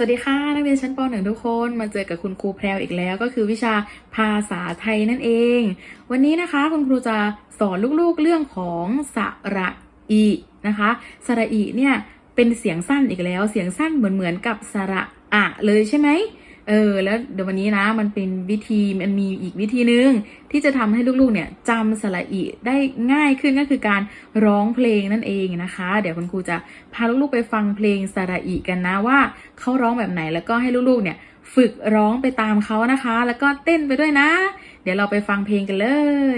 สวัสดีค่ะ นักเรียนชั้นป .1 ทุกคนมาเจอกับคุณครูแพรวอีกแล้ว ก็คือวิชาภาษาไทยนั่นเอง วันนี้นะคะคุณครูจะสอนลูกๆเรื่องของสระอีนะคะสระอีเนี่ยเป็นเสียงสั้นอีกแล้ว เสียงสั้นเหมือนเหมือนๆกับสระอะเลยใช่ไหม เออแล้วเดี๋ยววันนี้นะมันเป็นวิธีมันมีอีกวิธีหนึ่งที่จะทำให้ลูกๆเนี่ยจำสระอีได้ง่ายขึ้นก็คือการร้องเพลงนั่นเองนะคะ เดี๋ยวคุณครูจะพาลูกๆไปฟังเพลงสระอีกันนะว่าเขาร้องแบบไหนแล้วก็ให้ลูกๆเนี่ยฝึกร้องไปตามเขานะคะ แล้วก็เต้นไปด้วยนะ เดี๋ยวเราไปฟังเพลงกันเล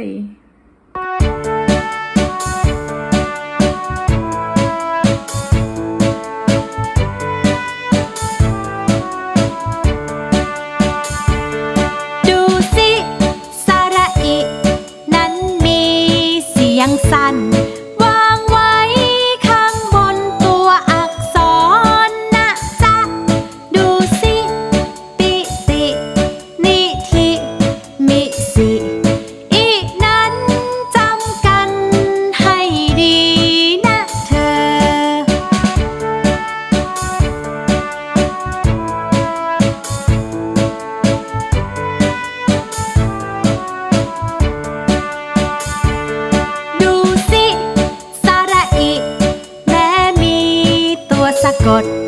ย ตั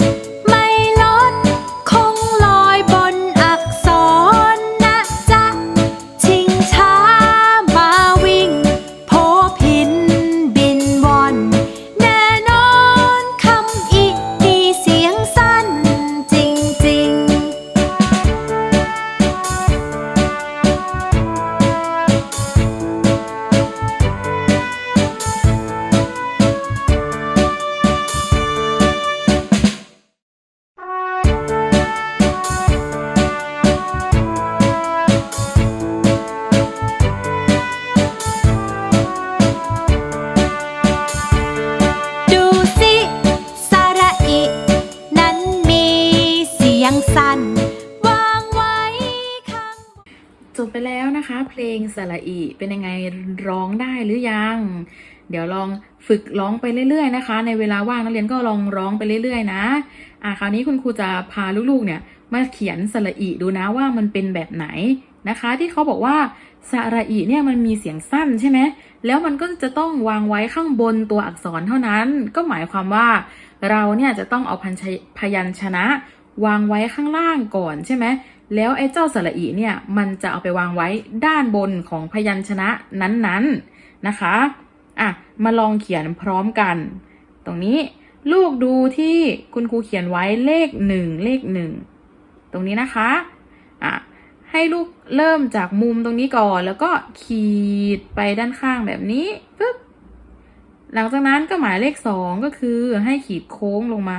ไปแล้วนะคะ เพลงสระอีเป็นยังไงร้องได้หรือยัง เดี๋ยวลองฝึกร้องไปเรื่อย ๆ นะคะ ในเวลาว่างนักเรียนก็ลองร้องไปเรื่อย ๆ นะอะคราวนี้คุณครูจะพาลูกๆเนี่ยมาเขียนสระอีดูนะว่ามันเป็นแบบไหนนะคะ ที่เขาบอกว่าสระอีเนี่ยมันมีเสียงสั้นใช่ไหมแล้วมันก็จะต้องวางไว้ข้างบนตัวอักษรเท่านั้น ก็หมายความว่า เราเนี่ยจะต้องเอาพันพยัญชนะ วางไว้ข้างล่างก่อนใช่ไหม แล้วไอ้เจ้าสระอีเนี่ยมันจะเอาไปวางไว้ด้านบนของพยัญชนะนั้นๆนะคะอะมาลองเขียนพร้อมกัน ตรงนี้ลูกดูที่คุณครูเขียนไว้เลขหนึ่งเลขหนึ่งตรงนี้นะคะอะให้ลูกเริ่มจากมุมตรงนี้ก่อนแล้วก็ขีดไปด้านข้างแบบนี้ปึ๊บหลังจากนั้นก็หมายเลขสองก็คือให้ขีดโค้งลงมา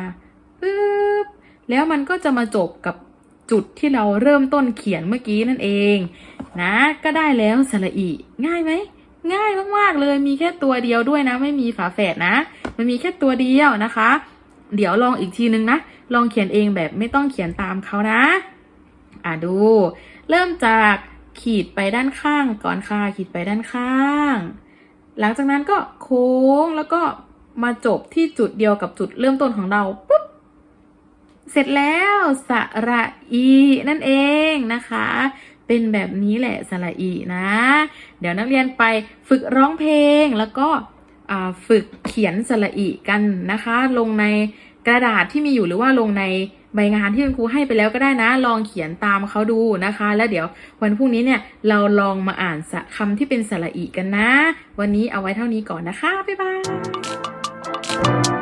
ปึ๊บแล้วมันก็จะมาจบกับ จุดที่เราเริ่มต้นเขียนเมื่อกี้นั่นเอง นะ ก็ได้แล้วสระอีง่ายไหมง่ายมากๆเลยมีแค่ตัวเดียวด้วยนะ ไม่มีฝาแฝดนะ มันมีแค่ตัวเดียวนะคะ เดี๋ยวลองอีกทีนึงนะ ลองเขียนเองแบบไม่ต้องเขียนตามเขานะ อะดู เริ่มจากขีดไปด้านข้างก่อนค่ะขีดไปด้านข้าง หลังจากนั้นก็โค้งแล้วก็มาจบที่จุดเดียวกับจุดเริ่มต้นของเราป เสร็จแล้วสระอีนั่นเองนะคะ เป็นแบบนี้แหละสระอีนะ เดี๋ยวนักเรียนไปฝึกร้องเพลงแล้วก็ฝึกเขียนสระอีกันนะคะ ลงในกระดาษที่มีอยู่หรือว่าลงในใบงานที่คุณครูให้ไปแล้วก็ได้นะ ลองเขียนตามเขาดูนะคะ แล้วเดี๋ยววันพรุ่งนี้เนี่ยเราลองมาอ่านสะคำที่เป็นสระอีกันนะ วันนี้เอาไว้เท่านี้ก่อนนะคะ บ๊ายบาย